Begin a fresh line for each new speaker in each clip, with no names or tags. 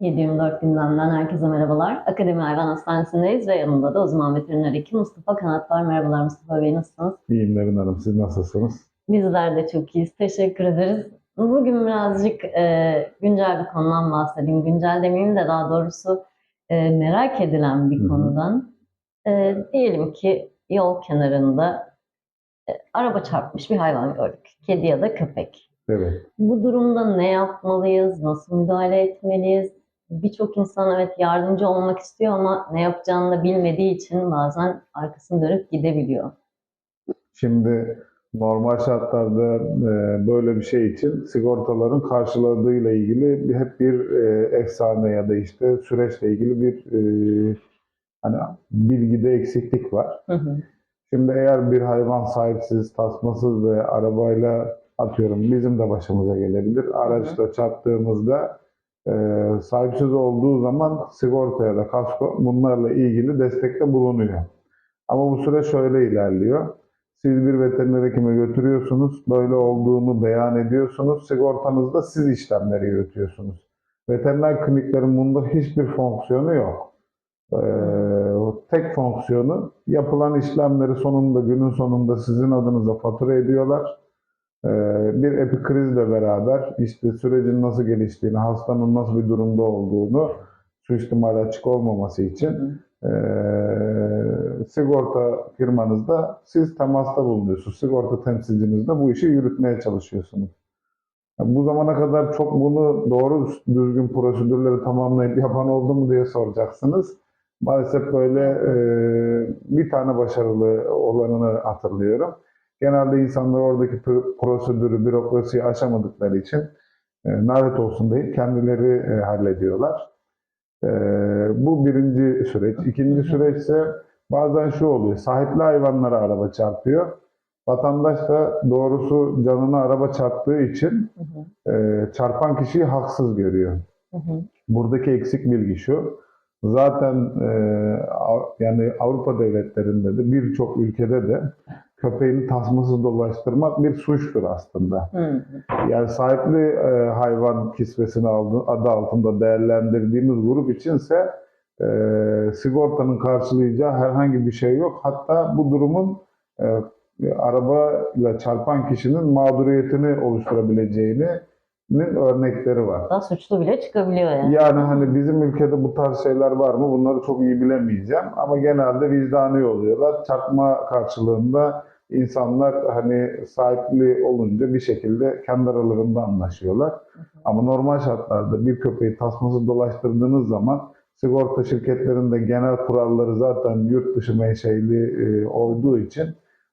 7-24 gündemden herkese merhabalar. Akademi Hayvan Hastanesi'ndeyiz ve yanımda da uzman veteriner hekim Mustafa Kanat var. Merhabalar Mustafa Bey, nasılsınız?
İyiyim Nevin Hanım. Siz nasılsınız?
Bizler de çok iyiyiz. Teşekkür ederiz. Bugün birazcık e, güncel bir konudan bahsedeyim. Güncel demeyeyim de daha doğrusu e, merak edilen bir konudan. E, diyelim ki yol kenarında e, araba çarpmış bir hayvan gördük. Kedi ya da köpek.
Evet.
Bu durumda ne yapmalıyız? Nasıl müdahale etmeliyiz? Birçok insan evet yardımcı olmak istiyor ama ne yapacağını da bilmediği için bazen arkasını dönüp gidebiliyor.
Şimdi normal şartlarda e, böyle bir şey için sigortaların karşıladığıyla ilgili hep bir e, efsane ya da işte süreçle ilgili bir e, hani bilgide eksiklik var.
Hı hı.
Şimdi eğer bir hayvan sahipsiz, tasmasız ve arabayla atıyorum bizim de başımıza gelebilir. Araçla çarptığımızda e, sahipsiz olduğu zaman sigorta ya da kasko bunlarla ilgili destekte bulunuyor. Ama bu süre şöyle ilerliyor. Siz bir veteriner hekime götürüyorsunuz, böyle olduğunu beyan ediyorsunuz, sigortanızda siz işlemleri yürütüyorsunuz. Veteriner kliniklerin bunda hiçbir fonksiyonu yok. Ee, tek fonksiyonu yapılan işlemleri sonunda günün sonunda sizin adınıza fatura ediyorlar. Ee, bir epikrizle beraber işte sürecin nasıl geliştiğini, hastanın nasıl bir durumda olduğunu suistimal açık olmaması için ee, sigorta firmanızda siz temasta bulunuyorsunuz. Sigorta temsilcinizle bu işi yürütmeye çalışıyorsunuz. Yani bu zamana kadar çok bunu doğru düzgün prosedürleri tamamlayıp yapan oldu mu diye soracaksınız. Maalesef böyle e, bir tane başarılı olanını hatırlıyorum. Genelde insanlar oradaki pr- prosedürü, bürokrasiyi aşamadıkları için e, nalet olsun deyip kendileri e, hallediyorlar. E, bu birinci süreç. İkinci süreç ise bazen şu oluyor. Sahipli hayvanlara araba çarpıyor. Vatandaş da doğrusu canına araba çarptığı için
Hı hı.
e, çarpan kişiyi haksız görüyor.
Hı hı.
Buradaki eksik bilgi şu. Zaten e, yani Avrupa devletlerinde de birçok ülkede de köpeğini tasmasız dolaştırmak bir suçtur aslında.
Hı.
Yani sahipli e, hayvan kisvesini aldı- adı altında değerlendirdiğimiz grup içinse e, sigortanın karşılayacağı herhangi bir şey yok. Hatta bu durumun e, arabayla çarpan kişinin mağduriyetini oluşturabileceğinin örnekleri var.
Daha suçlu bile çıkabiliyor yani.
Yani hani bizim ülkede bu tarz şeyler var mı? Bunları çok iyi bilemeyeceğim. Ama genelde vicdani oluyorlar. Çarpma karşılığında insanlar hani sahipli olunca bir şekilde kendi aralarında anlaşıyorlar. Ama normal şartlarda bir köpeği tasmasız dolaştırdığınız zaman sigorta şirketlerinde genel kuralları zaten yurt dışı menşeli e, olduğu için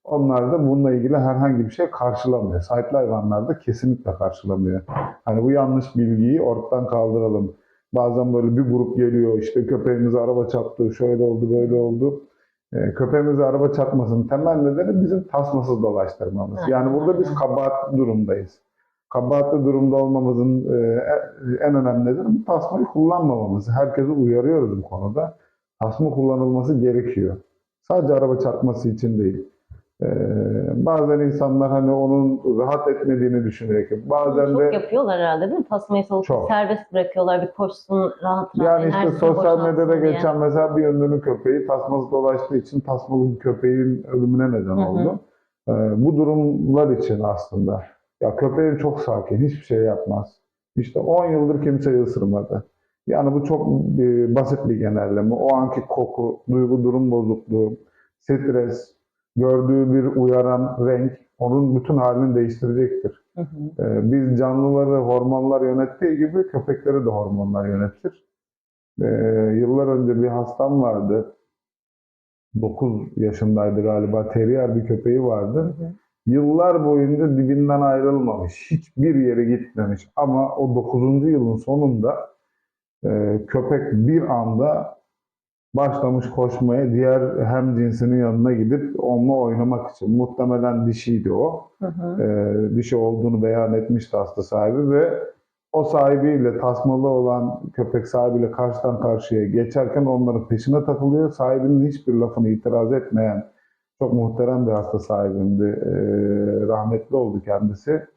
onlar da bununla ilgili herhangi bir şey karşılamıyor. Sahipli hayvanlar da kesinlikle karşılamıyor. Hani bu yanlış bilgiyi ortadan kaldıralım. Bazen böyle bir grup geliyor işte köpeğimize araba çarptı, şöyle oldu, böyle oldu. Ee, köpeğimize araba çarpmasının temel nedeni bizim tasmasız dolaştırmamız. Yani burada biz kabahat durumdayız. Kabahatli durumda olmamızın e, en önemli nedeni bu tasmayı kullanmamamız. Herkesi uyarıyoruz bu konuda. Tasma kullanılması gerekiyor. Sadece araba çarpması için değil. Ee, bazen insanlar hani onun rahat etmediğini düşünerek, bazen
Çok
de
yapıyorlar herhalde değil mi? Tasmayı
Çok.
serbest bırakıyorlar. Bir koşsun rahat rahat.
Yani işte sosyal medyada
diye.
geçen mesela bir ünlünün köpeği tasması dolaştığı için tasmalı köpeğin ölümüne neden
Hı hı.
oldu. Ee, bu durumlar için aslında. Ya köpeğin çok sakin, hiçbir şey yapmaz. İşte 10 yıldır kimseyi ısırmadı. Yani bu çok e, basit bir genelleme. O anki koku, duygu durum bozukluğu, stres, gördüğü bir uyaran renk onun bütün halini değiştirecektir.
Hı hı.
Ee, biz canlıları hormonlar yönettiği gibi köpekleri de hormonlar yönetir. Ee, yıllar önce bir hastam vardı. 9 yaşındaydı galiba. Terrier bir köpeği vardı.
Hı hı.
Yıllar boyunca dibinden ayrılmamış. Hiçbir yere gitmemiş. Ama o 9. yılın sonunda e, köpek bir anda başlamış koşmaya diğer hem cinsinin yanına gidip onunla oynamak için. Muhtemelen dişiydi o
Hı hı.
e, dişi olduğunu beyan etmişti hasta sahibi ve o sahibiyle tasmalı olan köpek sahibiyle karşıdan karşıya geçerken onların peşine takılıyor. Sahibinin hiçbir lafını itiraz etmeyen çok muhterem bir hasta sahibimdi. E, rahmetli oldu kendisi.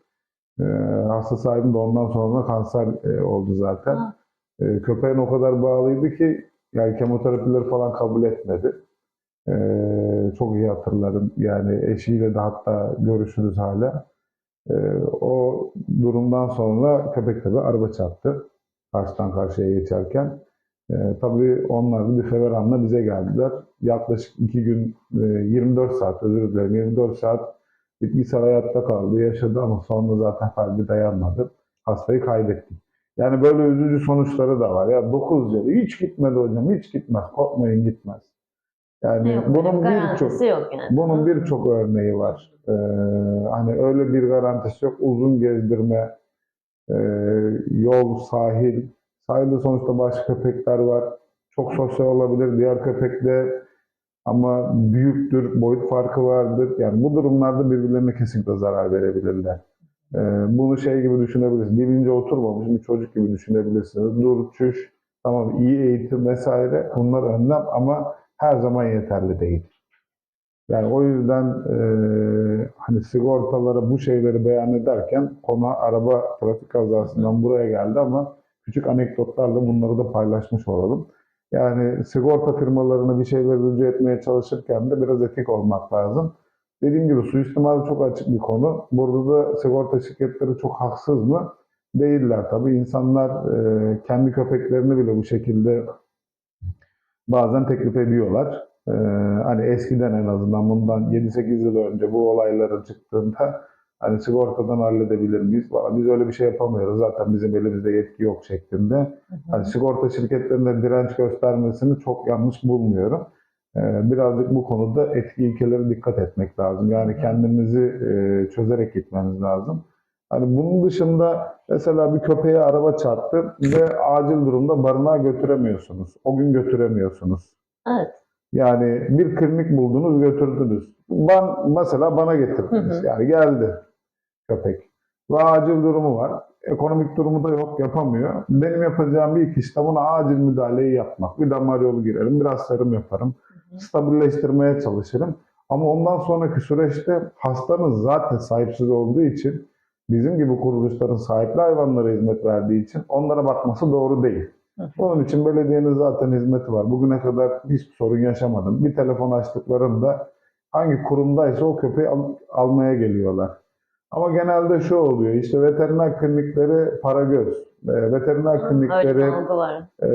E, hasta sahibim de ondan sonra kanser e, oldu zaten.
Ha.
E, köpeğine o kadar bağlıydı ki yani kemoterapileri falan kabul etmedi. E, çok iyi hatırlarım. Yani eşiyle de hatta görüşürüz hala. E, o durumdan sonra köpek tabii araba çarptı. Karşıdan karşıya geçerken. E, tabii onlar da bir feveranla bize geldiler. Yaklaşık iki gün, e, 24 saat özür dilerim, 24 saat bitkisel hayatta kaldı, yaşadı ama sonra zaten kalbi dayanmadı. Hastayı kaybettik. Yani böyle üzücü sonuçları da var. Ya 9 yıl hiç gitmedi hocam, hiç gitmez. Korkmayın gitmez. Yani
Yok,
bunun birçok
yani.
bunun birçok örneği var. Ee, hani öyle bir garantisi yok. Uzun gezdirme, e, yol, sahil. Sahilde sonuçta başka köpekler var. Çok sosyal olabilir diğer köpekle ama büyüktür, boyut farkı vardır. Yani bu durumlarda birbirlerine kesinlikle zarar verebilirler. Ee, bunu şey gibi düşünebilirsiniz. Bilince oturmamış bir çocuk gibi düşünebilirsiniz. Dur, çüş, tamam iyi eğitim vesaire bunlar önlem ama her zaman yeterli değil. Yani o yüzden e, hani sigortalara bu şeyleri beyan ederken konu araba trafik kazasından buraya geldi ama küçük anekdotlarla bunları da paylaşmış olalım. Yani sigorta firmalarına bir şeyleri rücu etmeye çalışırken de biraz etik olmak lazım. Dediğim gibi suistimal çok açık bir konu. Burada da sigorta şirketleri çok haksız mı? Değiller tabii. İnsanlar e, kendi köpeklerini bile bu şekilde bazen teklif ediyorlar. Ee, hani eskiden en azından bundan 7-8 yıl önce bu olayların çıktığında hani sigortadan halledebilir miyiz? Valla Biz öyle bir şey yapamıyoruz. Zaten bizim elimizde yetki yok şeklinde. Hani sigorta şirketlerinde direnç göstermesini çok yanlış bulmuyorum. Ee, birazcık bu konuda etki ilkelere dikkat etmek lazım. Yani kendimizi e, çözerek gitmemiz lazım. Hani bunun dışında mesela bir köpeğe araba çarptı ve acil durumda barınağa götüremiyorsunuz. O gün götüremiyorsunuz.
Evet.
Yani bir klinik buldunuz götürdünüz. Ben, mesela bana getirdiniz.
Hı hı.
Yani geldi köpek. Ve acil durumu var. Ekonomik durumu da yok yapamıyor. Benim yapacağım ilk işte buna acil müdahaleyi yapmak. Bir damar yolu girerim, biraz serum yaparım. Stabilleştirmeye çalışırım. Ama ondan sonraki süreçte hastanız zaten sahipsiz olduğu için bizim gibi kuruluşların sahipli hayvanlara hizmet verdiği için onlara bakması doğru değil. Onun için belediyenin zaten hizmeti var. Bugüne kadar hiçbir sorun yaşamadım. Bir telefon açtıklarında hangi kurumdaysa o köpeği al- almaya geliyorlar. Ama genelde şu oluyor, işte veteriner klinikleri para göz. E, veteriner klinikleri e,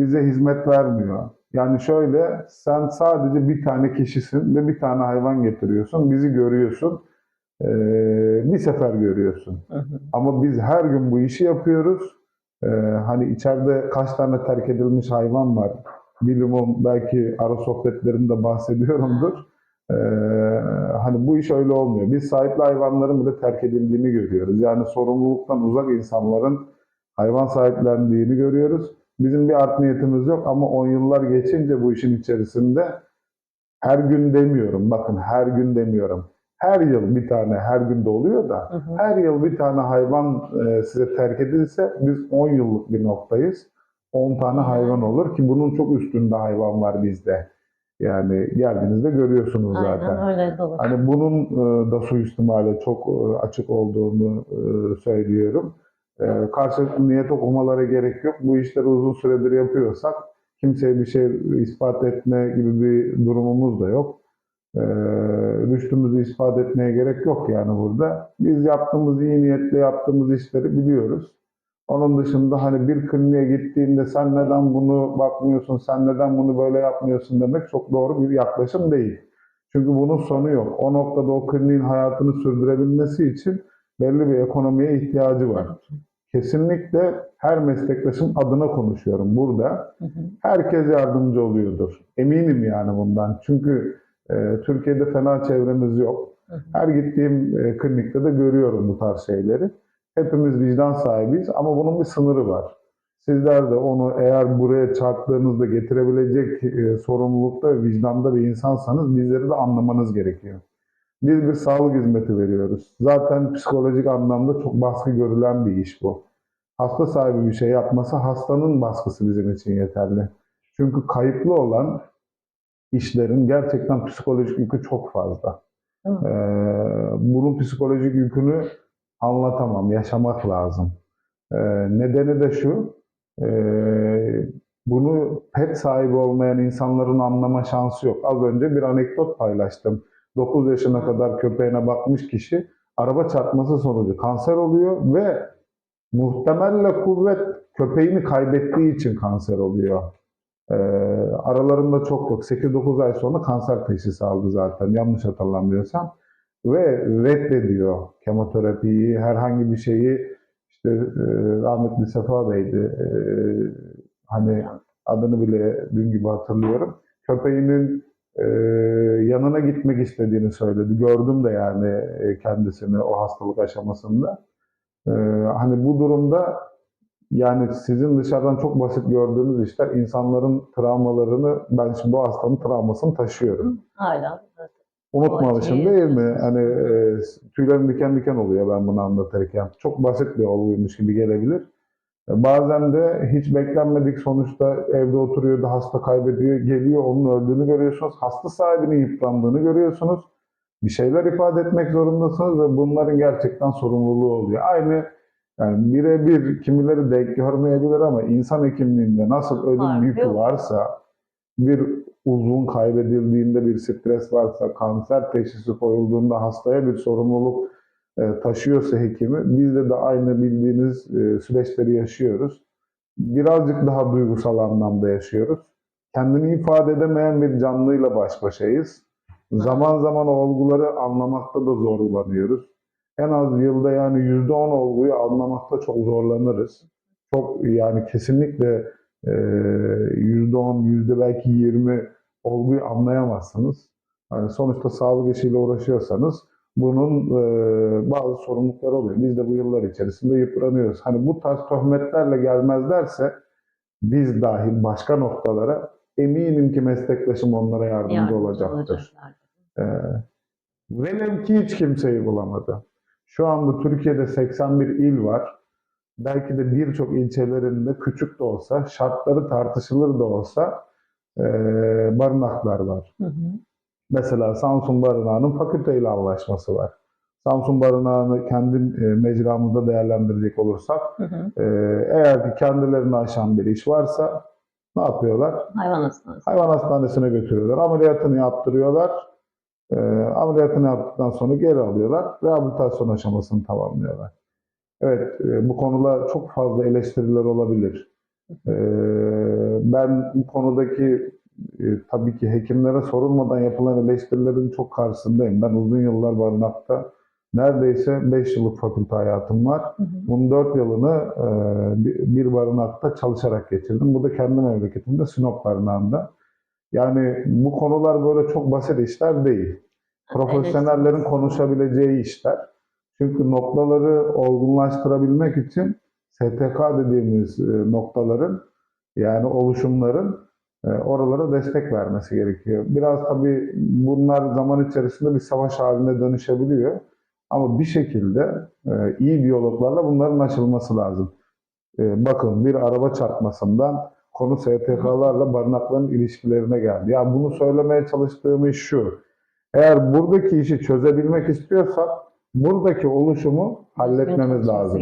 bize hizmet vermiyor. Yani şöyle, sen sadece bir tane kişisin ve bir tane hayvan getiriyorsun, bizi görüyorsun, e, bir sefer görüyorsun.
Hı hı.
Ama biz her gün bu işi yapıyoruz. Ee, hani içeride kaç tane terk edilmiş hayvan var. Bilimum belki ara sohbetlerimde bahsediyorumdur. Ee, hani bu iş öyle olmuyor. Biz sahipli hayvanların bile terk edildiğini görüyoruz. Yani sorumluluktan uzak insanların hayvan sahiplendiğini görüyoruz. Bizim bir art niyetimiz yok ama 10 yıllar geçince bu işin içerisinde her gün demiyorum. Bakın her gün demiyorum. Her yıl bir tane her günde oluyor da
Hı hı.
her yıl bir tane hayvan e, size terk edilse biz 10 yıllık bir noktayız. 10 tane hayvan olur ki bunun çok üstünde hayvan var bizde. Yani geldiğinizde görüyorsunuz zaten.
Aynen öyle doğru.
Hani bunun e, da suistimale çok e, açık olduğunu e, söylüyorum. E, Karşılıklı niyet okumalara gerek yok. Bu işleri uzun süredir yapıyorsak kimseye bir şey ispat etme gibi bir durumumuz da yok. E, Rüştümüzü ispat etmeye gerek yok yani burada. Biz yaptığımız iyi niyetle yaptığımız işleri biliyoruz. Onun dışında hani bir kliniğe gittiğinde sen neden bunu bakmıyorsun, sen neden bunu böyle yapmıyorsun demek çok doğru bir yaklaşım değil. Çünkü bunun sonu yok. O noktada o kliniğin hayatını sürdürebilmesi için belli bir ekonomiye ihtiyacı var. Kesinlikle her meslektaşın adına konuşuyorum burada.
Hı hı.
Herkes yardımcı oluyordur. Eminim yani bundan. Çünkü e, Türkiye'de fena çevremiz yok.
Hı hı.
Her gittiğim e, klinikte de görüyorum bu tarz şeyleri. Hepimiz vicdan sahibiyiz ama bunun bir sınırı var. Sizler de onu eğer buraya çarptığınızda getirebilecek e, sorumlulukta vicdanda bir insansanız bizleri de anlamanız gerekiyor. Biz bir sağlık hizmeti veriyoruz. Zaten psikolojik anlamda çok baskı görülen bir iş bu. Hasta sahibi bir şey yapmasa hastanın baskısı bizim için yeterli. Çünkü kayıplı olan işlerin gerçekten psikolojik yükü çok fazla. Ee, bunun psikolojik yükünü anlatamam, yaşamak lazım. Ee, nedeni de şu, Ee, bunu pet sahibi olmayan insanların anlama şansı yok. Az önce bir anekdot paylaştım. 9 yaşına kadar köpeğine bakmış kişi araba çarpması sonucu kanser oluyor ve muhtemelle kuvvet köpeğini kaybettiği için kanser oluyor. Ee, aralarında çok yok. 8-9 ay sonra kanser teşhisi aldı zaten yanlış hatırlamıyorsam. Ve reddediyor kemoterapiyi, herhangi bir şeyi. İşte e, rahmetli Sefa Bey'di. E, hani adını bile dün gibi hatırlıyorum. Köpeğinin e, yanına gitmek istediğini söyledi. Gördüm de yani e, kendisini o hastalık aşamasında. E, hani bu durumda yani sizin dışarıdan çok basit gördüğünüz işler insanların travmalarını ben şimdi bu hastanın travmasını taşıyorum.
Hala evet.
Unutmamışım değil mi? Hani e, tüylerim diken diken oluyor ben bunu anlatırken. Çok basit bir olguymuş gibi gelebilir. Bazen de hiç beklenmedik sonuçta evde oturuyor da hasta kaybediyor, geliyor onun öldüğünü görüyorsunuz. Hasta sahibinin yıprandığını görüyorsunuz. Bir şeyler ifade etmek zorundasınız ve bunların gerçekten sorumluluğu oluyor. Aynı yani birebir kimileri denk görmeyebilir ama insan hekimliğinde nasıl ölüm
Var,
yükü varsa bir uzun kaybedildiğinde bir stres varsa, kanser teşhisi koyulduğunda hastaya bir sorumluluk taşıyorsa hekimi, bizde de aynı bildiğiniz e, süreçleri yaşıyoruz. Birazcık daha duygusal anlamda yaşıyoruz. Kendini ifade edemeyen bir canlıyla baş başayız. Zaman zaman olguları anlamakta da zorlanıyoruz. En az yılda yani %10 olguyu anlamakta çok zorlanırız. Çok yani kesinlikle e, %10, yüzde belki 20 olguyu anlayamazsınız. Yani sonuçta sağlık işiyle uğraşıyorsanız bunun e, bazı sorumlulukları oluyor. Biz de bu yıllar içerisinde yıpranıyoruz. Hani bu tarz töhmetlerle gelmezlerse biz dahil başka noktalara eminim ki meslektaşım onlara yardımcı
Yardımcı
olacaktır. Ee, velev ki hiç kimseyi bulamadı. Şu anda Türkiye'de 81 il var. Belki de birçok ilçelerinde küçük de olsa, şartları tartışılır da olsa e, barınaklar var.
Hı hı.
Mesela Samsun Barınağı'nın fakülteyle anlaşması var. Samsun Barınağı'nı kendi e, mecramızda değerlendirecek olursak,
Hı hı.
e, eğer ki kendilerini aşan bir iş varsa ne yapıyorlar?
Hayvan hastanesi.
Hayvan hastanesine götürüyorlar. Ameliyatını yaptırıyorlar. Ee, ameliyatını yaptıktan sonra geri alıyorlar. Rehabilitasyon aşamasını tamamlıyorlar. Evet, e, bu konuda çok fazla eleştiriler olabilir. Ee, ben bu konudaki e, tabii ki hekimlere sorulmadan yapılan eleştirilerin çok karşısındayım. Ben uzun yıllar barınakta neredeyse 5 yıllık fakülte hayatım var.
Hı hı.
Bunun 4 yılını e, bir- barınakta çalışarak geçirdim. Bu da kendi memleketimde Sinop barınağında. Yani bu konular böyle çok basit işler değil. Profesyonellerin konuşabileceği işler. Çünkü noktaları olgunlaştırabilmek için STK dediğimiz e, noktaların yani oluşumların oralara destek vermesi gerekiyor. Biraz tabii bunlar zaman içerisinde bir savaş haline dönüşebiliyor. Ama bir şekilde e, iyi biyologlarla bunların aşılması lazım. E, bakın bir araba çarpmasından konu STK'larla barınakların ilişkilerine geldi. Yani bunu söylemeye çalıştığım iş şu. Eğer buradaki işi çözebilmek istiyorsak buradaki oluşumu halletmemiz lazım.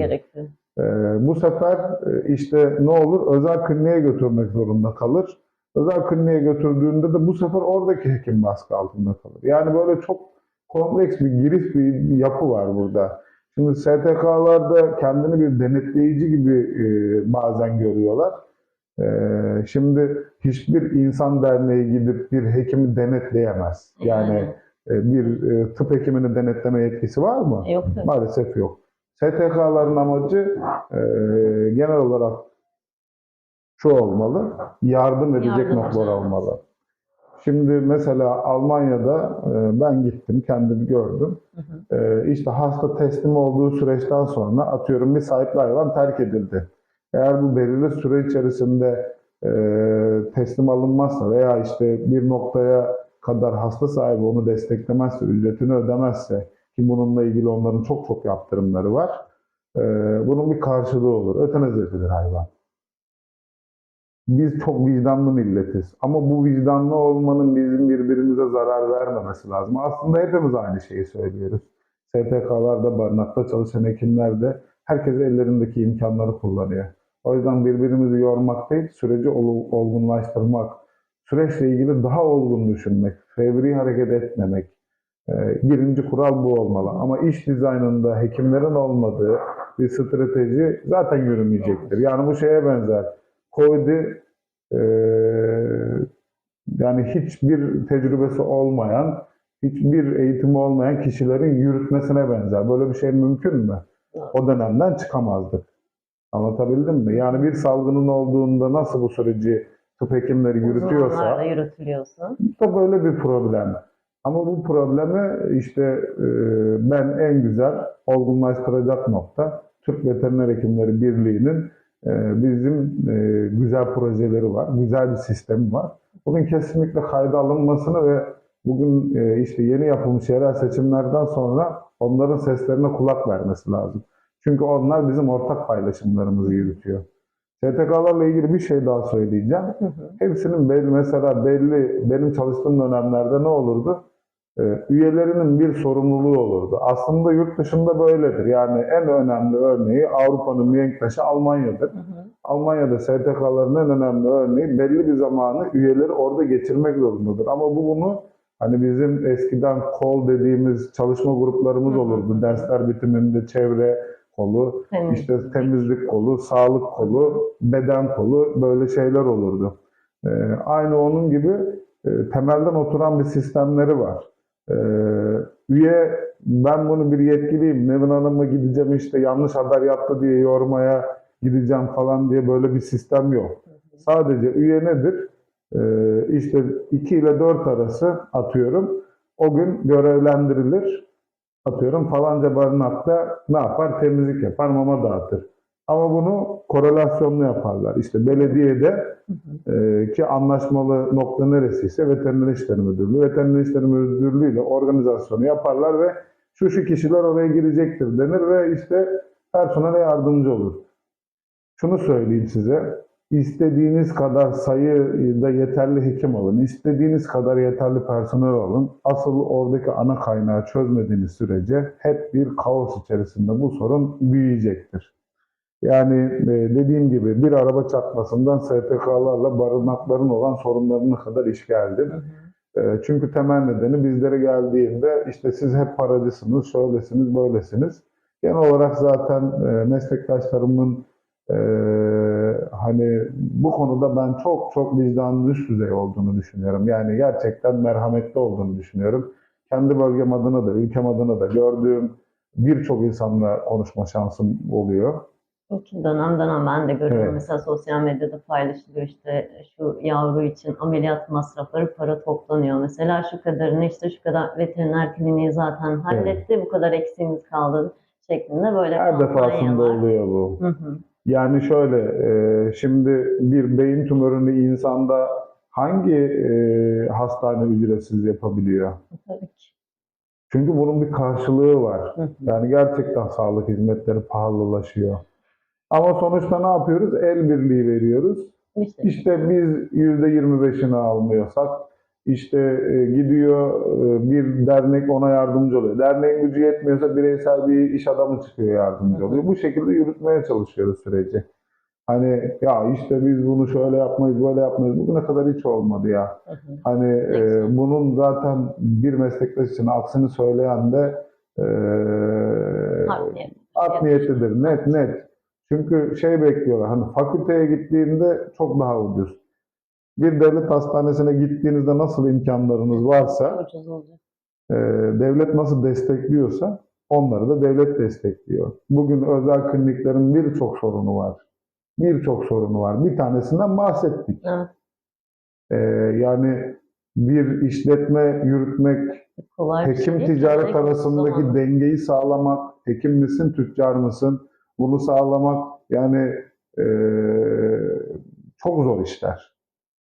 Ee, bu sefer e, işte ne olur? Özel kliniğe götürmek zorunda kalır. Özel kliniğe götürdüğünde de bu sefer oradaki hekim baskı altında kalır. Yani böyle çok kompleks bir girift bir yapı var burada. Şimdi STK'larda kendini bir denetleyici gibi e, bazen görüyorlar. E, şimdi hiçbir insan derneği gidip bir hekimi denetleyemez. Yani e, bir e, tıp hekiminin denetleme yetkisi var mı?
Yok.
Maalesef yok. STK'ların amacı e, genel olarak şu olmalı, yardım edecek
Yardım
noktalar olmalı. Şimdi mesela Almanya'da e, ben gittim, kendim gördüm.
Hı hı.
E, işte hasta teslim olduğu süreçten sonra atıyorum bir sahipli hayvan terk edildi. Eğer bu belirli süre içerisinde e, teslim alınmazsa veya işte bir noktaya kadar hasta sahibi onu desteklemezse, ücretini ödemezse ki bununla ilgili onların çok çok yaptırımları var. bunun bir karşılığı olur. Ötenazi edilir hayvan. Biz çok vicdanlı milletiz. Ama bu vicdanlı olmanın bizim birbirimize zarar vermemesi lazım. Aslında hepimiz aynı şeyi söylüyoruz. STK'larda, barınakta çalışan hekimler de herkes ellerindeki imkanları kullanıyor. O yüzden birbirimizi yormak değil, süreci ol- olgunlaştırmak, süreçle ilgili daha olgun düşünmek, fevri hareket etmemek. Ee, birinci kural bu olmalı. Ama iş dizaynında hekimlerin olmadığı bir strateji zaten yürümeyecektir. Yani bu şeye benzer. Covid'i e, yani hiçbir tecrübesi olmayan, hiçbir eğitimi olmayan kişilerin yürütmesine benzer. Böyle bir şey mümkün mü? O dönemden çıkamazdık. Anlatabildim mi? Yani bir salgının olduğunda nasıl bu süreci tıp hekimleri yürütüyorsa
yürütülüyorsa.
da böyle bir problem. Ama bu problemi işte e, ben en güzel olgunlaştıracak nokta Türk Veteriner Hekimleri Birliği'nin bizim e, güzel projeleri var, güzel bir sistemi var. Bugün kesinlikle kayda alınmasını ve bugün e, işte yeni yapılmış yerel seçimlerden sonra onların seslerine kulak vermesi lazım. Çünkü onlar bizim ortak paylaşımlarımızı yürütüyor. STK'larla ilgili bir şey daha söyleyeceğim. Hepsinin belli, mesela belli, benim çalıştığım dönemlerde ne olurdu? Ee, üyelerinin bir sorumluluğu olurdu. Aslında yurt dışında böyledir. Yani en önemli örneği Avrupa'nın mihenk taşı Almanya'dır.
Hı hı.
Almanya'da STK'ların en önemli örneği belli bir zamanı üyeleri orada geçirmek zorundadır. Ama bu bunu hani bizim eskiden kol dediğimiz çalışma gruplarımız
Hı hı.
olurdu. Dersler bitiminde çevre kolu,
Temizlik.
işte temizlik kolu, sağlık kolu, beden kolu böyle şeyler olurdu. Ee, aynı onun gibi e, temelden oturan bir sistemleri var. Ee, üye ben bunu bir yetkiliyim, Nevin Hanım'a gideceğim işte yanlış haber yaptı diye yormaya gideceğim falan diye böyle bir sistem yok. Sadece üye nedir? Ee, işte 2 ile 4 arası atıyorum. O gün görevlendirilir. Atıyorum falanca barınakta ne yapar? Temizlik yapar, mama dağıtır. Ama bunu korelasyonlu yaparlar. İşte belediyede e, ki anlaşmalı nokta neresiyse Veteriner İşleri Müdürlüğü. Veteriner İşleri Müdürlüğü ile organizasyonu yaparlar ve şu şu kişiler oraya girecektir denir ve işte personele yardımcı olur. Şunu söyleyeyim size. İstediğiniz kadar sayıda yeterli hekim alın, istediğiniz kadar yeterli personel alın. Asıl oradaki ana kaynağı çözmediğiniz sürece hep bir kaos içerisinde bu sorun büyüyecektir. Yani e, dediğim gibi bir araba çarpmasından STK'larla barınakların olan sorunlarına kadar iş geldi. E, Çünkü temel nedeni bizlere geldiğinde işte siz hep paracısınız, şöylesiniz, böylesiniz. Genel olarak zaten e, meslektaşlarımın e, hani bu konuda ben çok çok vicdanın üst düzey olduğunu düşünüyorum. Yani gerçekten merhametli olduğunu düşünüyorum. Kendi bölgem adına da, ülkem adına da gördüğüm birçok insanla konuşma şansım oluyor.
Dönem dönem ben de görüyorum.
Evet.
Mesela sosyal medyada paylaşılıyor işte şu yavru için ameliyat masrafları para toplanıyor. Mesela şu kadarını işte şu kadar veteriner kliniği zaten halletti. Bu kadar eksiğimiz kaldı şeklinde böyle
Her defasında oluyor bu.
Hı hı.
Yani şöyle, e, şimdi bir beyin tümörünü insanda hangi e, hastane ücretsiz yapabiliyor?
Tabii ki.
Çünkü bunun bir karşılığı var.
Hı hı.
Yani gerçekten sağlık hizmetleri pahalılaşıyor. Ama sonuçta ne yapıyoruz? El birliği veriyoruz.
İşte
İşte biz yüzde 25'ini almıyorsak, işte e, gidiyor e, bir dernek ona yardımcı oluyor. Derneğin gücü yetmiyorsa bireysel bir iş adamı çıkıyor yardımcı oluyor. Bu şekilde yürütmeye çalışıyoruz süreci. Hani ya işte biz bunu şöyle yapmayız, böyle yapmayız. Bugüne kadar hiç olmadı ya.
Hı hı.
Hani e, bunun zaten bir meslektaş için aksini söyleyen de e,
art
niyetlidir. Net net. Çünkü şey bekliyorlar. Hani fakülteye gittiğinde çok daha ucuz. Bir devlet hastanesine gittiğinizde nasıl imkanlarınız varsa, e, devlet nasıl destekliyorsa onları da devlet destekliyor. Bugün özel kliniklerin birçok sorunu var. Birçok sorunu var. Bir tanesinden bahsettik.
Evet.
E, yani bir işletme yürütmek,
Kolay şey
hekim
değil.
ticaret
Gerçekten
arasındaki dengeyi sağlamak, hekim misin, tüccar mısın? Bunu sağlamak yani eee, çok zor işler.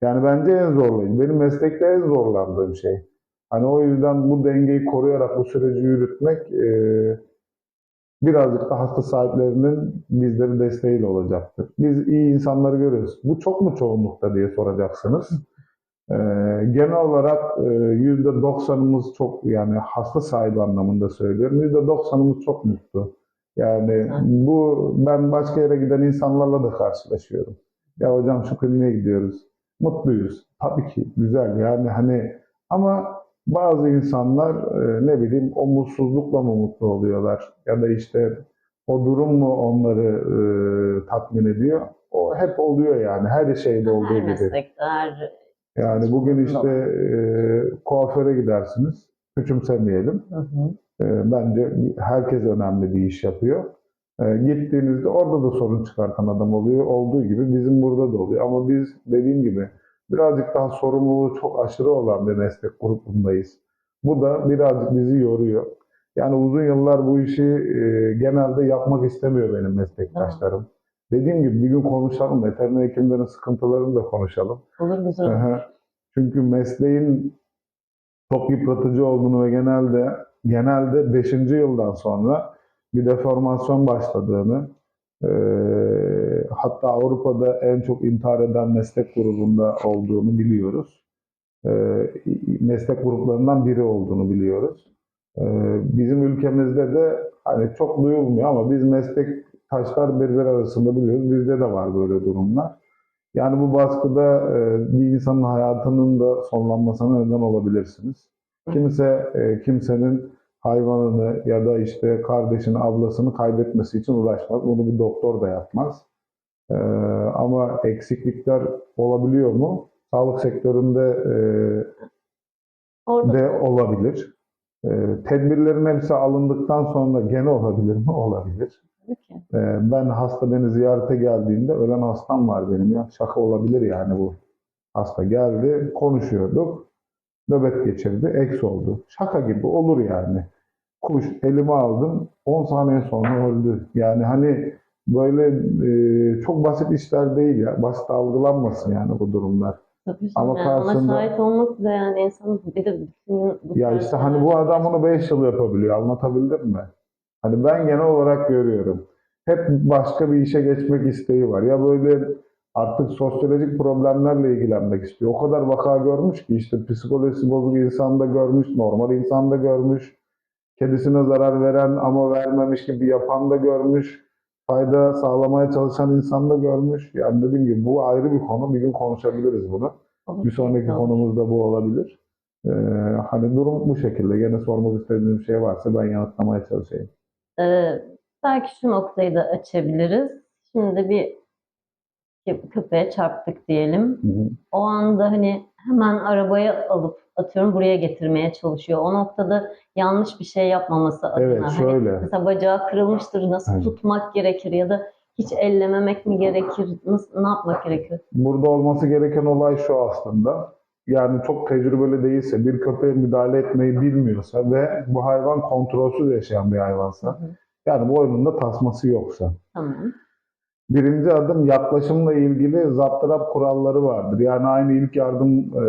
Yani bence en zorlayıcı. Benim meslekte en zorlandığım şey. Hani o yüzden bu dengeyi koruyarak bu süreci yürütmek eee, birazcık da hasta sahiplerinin bizleri desteğiyle olacaktır. Biz iyi insanları görüyoruz. Bu çok mu çoğunlukta diye soracaksınız. Ee, genel olarak e, %90'ımız çok yani hasta sahibi anlamında söylüyorum. %90'ımız çok mutlu. Yani bu ben başka yere giden insanlarla da karşılaşıyorum. Ya hocam şu kliniğe gidiyoruz. Mutluyuz. Tabii ki güzel yani hani ama bazı insanlar e, ne bileyim o mutsuzlukla mı mutlu oluyorlar ya da işte o durum mu onları e, tatmin ediyor? O hep oluyor yani her şeyde olduğu
Her
gibi. Yani bugün işte e, kuaföre gidersiniz. Küçümsemeyelim.
Hı hı.
E, bence herkes önemli bir iş yapıyor. E, gittiğinizde orada da sorun çıkartan adam oluyor. Olduğu gibi bizim burada da oluyor. Ama biz dediğim gibi birazcık daha sorumluluğu çok aşırı olan bir meslek grubundayız. Bu da birazcık bizi yoruyor. Yani uzun yıllar bu işi e, genelde yapmak istemiyor benim meslektaşlarım. Dediğim gibi bir gün konuşalım. Veteriner hekimlerin sıkıntılarını da konuşalım.
olur güzel.
Çünkü mesleğin çok yıpratıcı olduğunu ve genelde genelde 5. yıldan sonra bir deformasyon başladığını eee, hatta Avrupa'da en çok intihar eden meslek grubunda olduğunu biliyoruz. Eee, meslek gruplarından biri olduğunu biliyoruz. Eee, bizim ülkemizde de hani çok duyulmuyor ama biz meslektaşlar birbiri arasında biliyoruz. Bizde de var böyle durumlar. Yani bu baskıda e, bir insanın hayatının da sonlanmasına neden olabilirsiniz. Kimse e, kimsenin hayvanını ya da işte kardeşini, ablasını kaybetmesi için uğraşmaz. Bunu bir doktor da yapmaz. E, ama eksiklikler olabiliyor mu? Sağlık sektöründe e,
Orada
de olabilir. E, tedbirlerin hepsi alındıktan sonra gene olabilir mi? Olabilir. Ben hasta beni ziyarete geldiğinde ölen hastam var benim ya. Şaka olabilir yani bu. Hasta geldi, konuşuyorduk. Nöbet geçirdi, eks oldu. Şaka gibi olur yani. Kuş elime aldım, 10 saniye sonra öldü. Yani hani böyle e, çok basit işler değil ya. Basit algılanmasın yani bu durumlar.
Tabii.
Ama
yani ona
karşısında-
şahit olmak bile yani insanın bir de bütün
Ya işte hani bu adam bunu 5 yıl yapabiliyor. Anlatabildim mi? Hani ben genel olarak görüyorum. Hep başka bir işe geçmek isteği var. Ya böyle artık sosyolojik problemlerle ilgilenmek istiyor. O kadar vaka görmüş ki işte psikolojisi bozuk insan da görmüş, normal insan da görmüş. Kedisine zarar veren ama vermemiş gibi yapan da görmüş. Fayda sağlamaya çalışan insan da görmüş. Yani dediğim gibi bu ayrı bir konu. Bir gün konuşabiliriz bunu.
Olur,
Bir sonraki
olur.
konumuz da bu olabilir. Ee, hani durum bu şekilde. Gene sormak istediğiniz şey varsa ben yanıtlamaya çalışayım.
Ee, belki şu noktayı da açabiliriz. Şimdi bir köpeğe çarptık diyelim.
Hı hı.
O anda hani hemen arabaya alıp atıyorum buraya getirmeye çalışıyor. O noktada yanlış bir şey yapmaması adına.
Evet,
Hani
şöyle.
mesela bacağı kırılmıştır. Nasıl
Evet.
tutmak gerekir ya da hiç ellememek mi gerekir? Nasıl, ne yapmak gerekiyor?
Burada olması gereken olay şu aslında. Yani çok tecrübeli değilse, bir köpeğe müdahale etmeyi bilmiyorsa ve bu hayvan kontrolsüz yaşayan bir
Hı
hayvansa,
hı.
yani boynunda tasması yoksa.
Tamam.
Birinci adım yaklaşımla ilgili zaptırap kuralları vardır. Yani aynı ilk yardım e,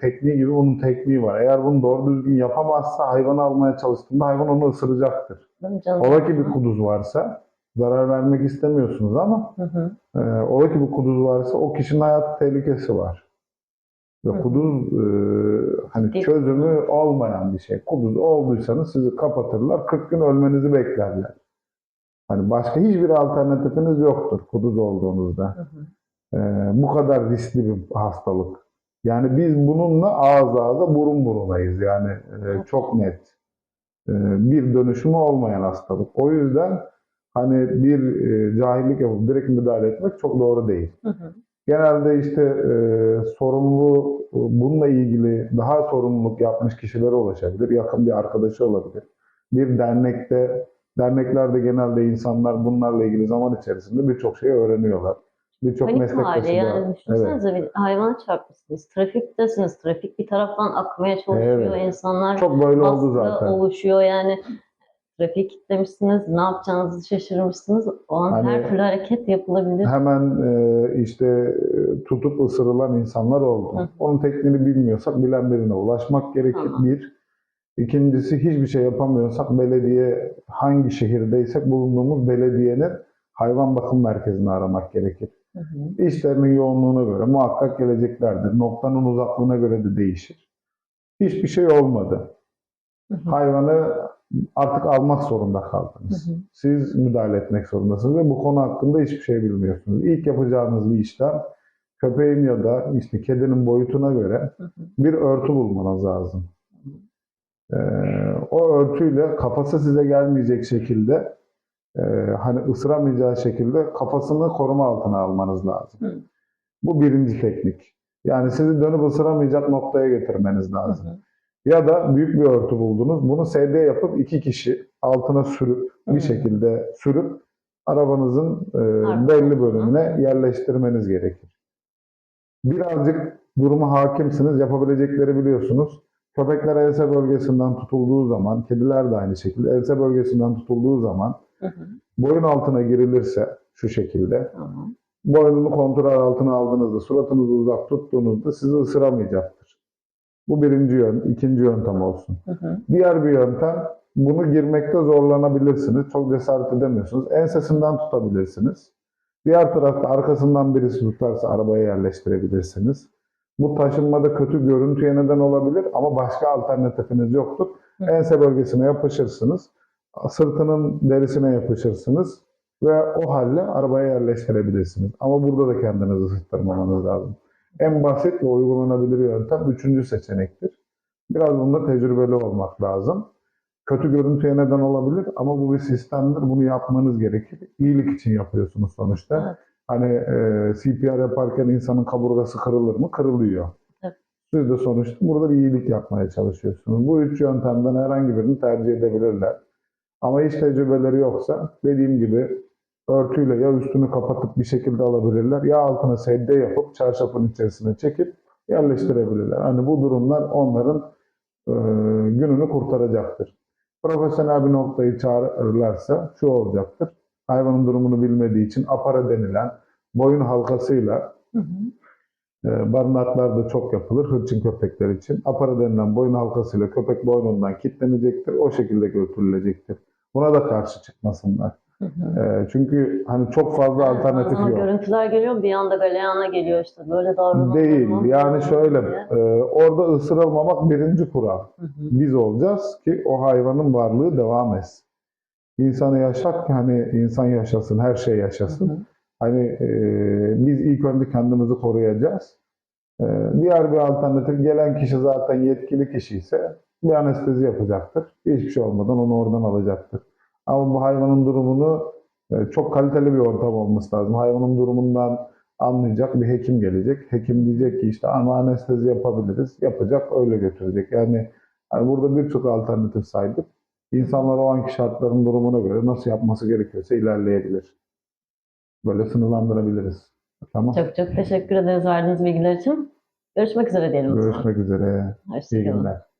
tekniği gibi bunun tekniği var. Eğer bunu doğru düzgün yapamazsa hayvanı almaya çalıştığında hayvan onu ısıracaktır.
Değil?
Ola ki bir kuduz varsa zarar vermek istemiyorsunuz ama
Hı hı.
e, ola ki bir kuduz varsa o kişinin hayatı tehlikesi var. Ve
Hı
kuduz e, hani
Ciddi.
çözümü olmayan bir şey. Kuduz olduysanız sizi kapatırlar, 40 gün ölmenizi beklerler. Hani başka hiçbir alternatifiniz yoktur kuduz olduğunuzda.
Hı hı.
Ee, bu kadar riskli bir hastalık. Yani biz bununla ağız ağza burun burunayız yani e, çok net. Ee, bir dönüşümü olmayan hastalık. O yüzden hani bir e, cahillik yapıp direkt müdahale etmek çok doğru değil.
Hı hı.
Genelde işte e, sorumlu e, bununla ilgili daha sorumluluk yapmış kişilere ulaşabilir. Yakın bir arkadaşı olabilir. Bir dernekte, derneklerde genelde insanlar bunlarla ilgili zaman içerisinde birçok şey öğreniyorlar. Birçok
Panik
meslektaşı
hali
da.
yani
Evet.
düşünsenize bir hayvana çarpmışsınız. Trafiktesiniz. Trafik bir taraftan akmaya çalışıyor.
Evet.
İnsanlar
Çok böyle oldu zaten.
oluşuyor yani. Trafik kitlemişsiniz. Ne yapacağınızı şaşırmışsınız. O an
Hani-
her türlü hareket yapılabilir.
Hemen e, işte e, tutup ısırılan insanlar oldu.
Hı.
Onun tekniğini bilmiyorsak bilen birine ulaşmak gerekir.
Tamam.
Bir. İkincisi hiçbir şey yapamıyorsak belediye hangi şehirdeysek bulunduğumuz belediyenin hayvan bakım merkezini aramak gerekir.
Hı hı.
İşlerinin yoğunluğuna göre muhakkak geleceklerdir. Noktanın uzaklığına göre de değişir. Hiçbir şey olmadı.
Hı hı.
Hayvanı artık almak zorunda kaldınız.
Hı hı.
Siz müdahale etmek zorundasınız ve bu konu hakkında hiçbir şey bilmiyorsunuz. İlk yapacağınız bir işlem köpeğin ya da işte kedinin boyutuna göre
Hı hı.
bir örtü bulmanız lazım. Ee, o örtüyle kafası size gelmeyecek şekilde e, hani ısıramayacağı şekilde kafasını koruma altına almanız lazım.
Hı.
Bu birinci teknik. Yani sizi dönüp ısıramayacak noktaya getirmeniz lazım.
Hı hı.
Ya da büyük bir örtü buldunuz. Bunu SD yapıp iki kişi altına sürüp
Hı.
bir şekilde sürüp arabanızın e, belli bölümüne yerleştirmeniz gerekir. Birazcık duruma hakimsiniz, yapabilecekleri biliyorsunuz. Köpekler ense bölgesinden tutulduğu zaman, kediler de aynı şekilde ense bölgesinden tutulduğu zaman
Hı hı.
boyun altına girilirse şu şekilde boynunu kontrol altına aldığınızda, suratınızı uzak tuttuğunuzda sizi ısıramayacaktır. Bu birinci yön, ikinci yöntem olsun.
Hı hı.
Diğer bir yöntem, bunu girmekte zorlanabilirsiniz. Çok cesaret edemiyorsunuz. Ensesinden tutabilirsiniz. Diğer tarafta arkasından birisi tutarsa arabaya yerleştirebilirsiniz. Bu taşınmada kötü görüntüye neden olabilir ama başka alternatifiniz yoktur.
Hı.
Ense bölgesine yapışırsınız. Sırtının derisine yapışırsınız ve o halle arabaya yerleştirebilirsiniz. Ama burada da kendinizi ısıttırmamanız lazım. En basit ve uygulanabilir yöntem üçüncü seçenektir. Biraz bunda tecrübeli olmak lazım. Kötü görüntüye neden olabilir ama bu bir sistemdir. Bunu yapmanız gerekir. İyilik için yapıyorsunuz sonuçta.
Evet.
Hani e, CPR yaparken insanın kaburgası kırılır mı? Kırılıyor.
Evet.
Siz de sonuçta burada bir iyilik yapmaya çalışıyorsunuz. Bu üç yöntemden herhangi birini tercih edebilirler. Ama hiç tecrübeleri yoksa dediğim gibi örtüyle ya üstünü kapatıp bir şekilde alabilirler ya altına sedye yapıp çarşafın içerisine çekip yerleştirebilirler. Hani bu durumlar onların e, gününü kurtaracaktır. Profesyonel bir noktayı çağırırlarsa şu olacaktır. Hayvanın durumunu bilmediği için apara denilen boyun halkasıyla
Hı hı.
e, barınaklarda çok yapılır hırçın köpekler için. Apara denilen boyun halkasıyla köpek boynundan kilitlenecektir. O şekilde götürülecektir. Buna da karşı çıkmasınlar.
Hı hı.
E, çünkü hani çok fazla alternatif
Bazen
yok.
görüntüler geliyor bir anda galeyana geliyor işte böyle davranılmaz.
Değil. Yani şöyle, e, orada ısırılmamak birinci kural.
Hı hı.
Biz olacağız ki o hayvanın varlığı devam etsin. İnsanı yaşat ki hani insan yaşasın, her şey yaşasın.
Hı hı.
Hani e, biz ilk önce kendimizi koruyacağız. E, diğer bir alternatif gelen kişi zaten yetkili kişi ise bir anestezi yapacaktır. Hiçbir şey olmadan onu oradan alacaktır. Ama bu hayvanın durumunu e, çok kaliteli bir ortam olması lazım. Hayvanın durumundan anlayacak bir hekim gelecek. Hekim diyecek ki işte ama anestezi yapabiliriz. Yapacak, öyle götürecek. Yani, hani burada birçok alternatif saydık. İnsanlar o anki şartların durumuna göre nasıl yapması gerekiyorsa ilerleyebilir. Böyle sınırlandırabiliriz. Tamam.
Çok çok teşekkür ederiz verdiğiniz bilgiler için. Görüşmek üzere diyelim.
Görüşmek üzere. İyi
Hoşçakalın.
günler.